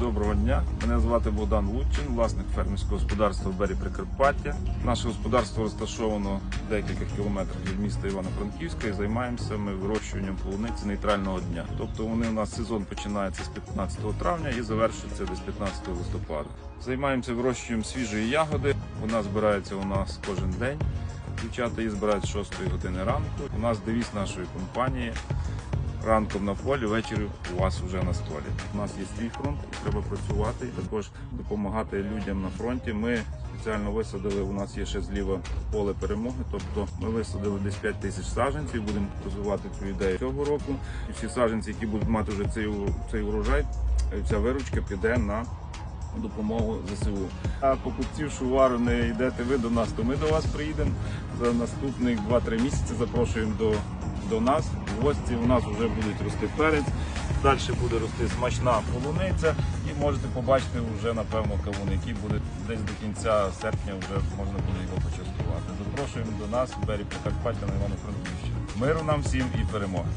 доброго дня. Мене звати Богдан Лучин, власник фермерського господарства в Бері Прикарпаття. Наше господарство розташовано декілька кілометрах від міста Івано-Франківська і займаємося ми вирощуванням полуниці нейтрального дня. Тобто вони у нас сезон починається з 15 травня і завершується десь 15 листопада. Займаємося вирощуванням свіжої ягоди. Вона збирається у нас кожен день. Дівчата її збирають з 6 години ранку. У нас девіз нашої компанії ранком на полі, ввечері у вас вже на столі. У нас є свій фронт, треба працювати і також допомагати людям на фронті. Ми спеціально висадили. У нас є ще зліва поле перемоги. Тобто ми висадили десь 5 тисяч саджанців. Будемо розвивати цю ідею цього року. І всі саджанці, які будуть мати вже цей цей урожай, е, ця виручка піде на допомогу ЗСУ. А покупців шувару не йдете ви до нас, то ми до вас приїдемо за наступних 2-3 місяці. Запрошуємо до, до нас. В гості у нас вже будуть рости перець. Далі буде рости смачна полуниця і можете побачити вже напевно кавун, який буде десь до кінця серпня вже можна буде його почастувати. Запрошуємо до нас в Бері Покарпаття на Івано-Франківщину. Миру нам всім і перемоги!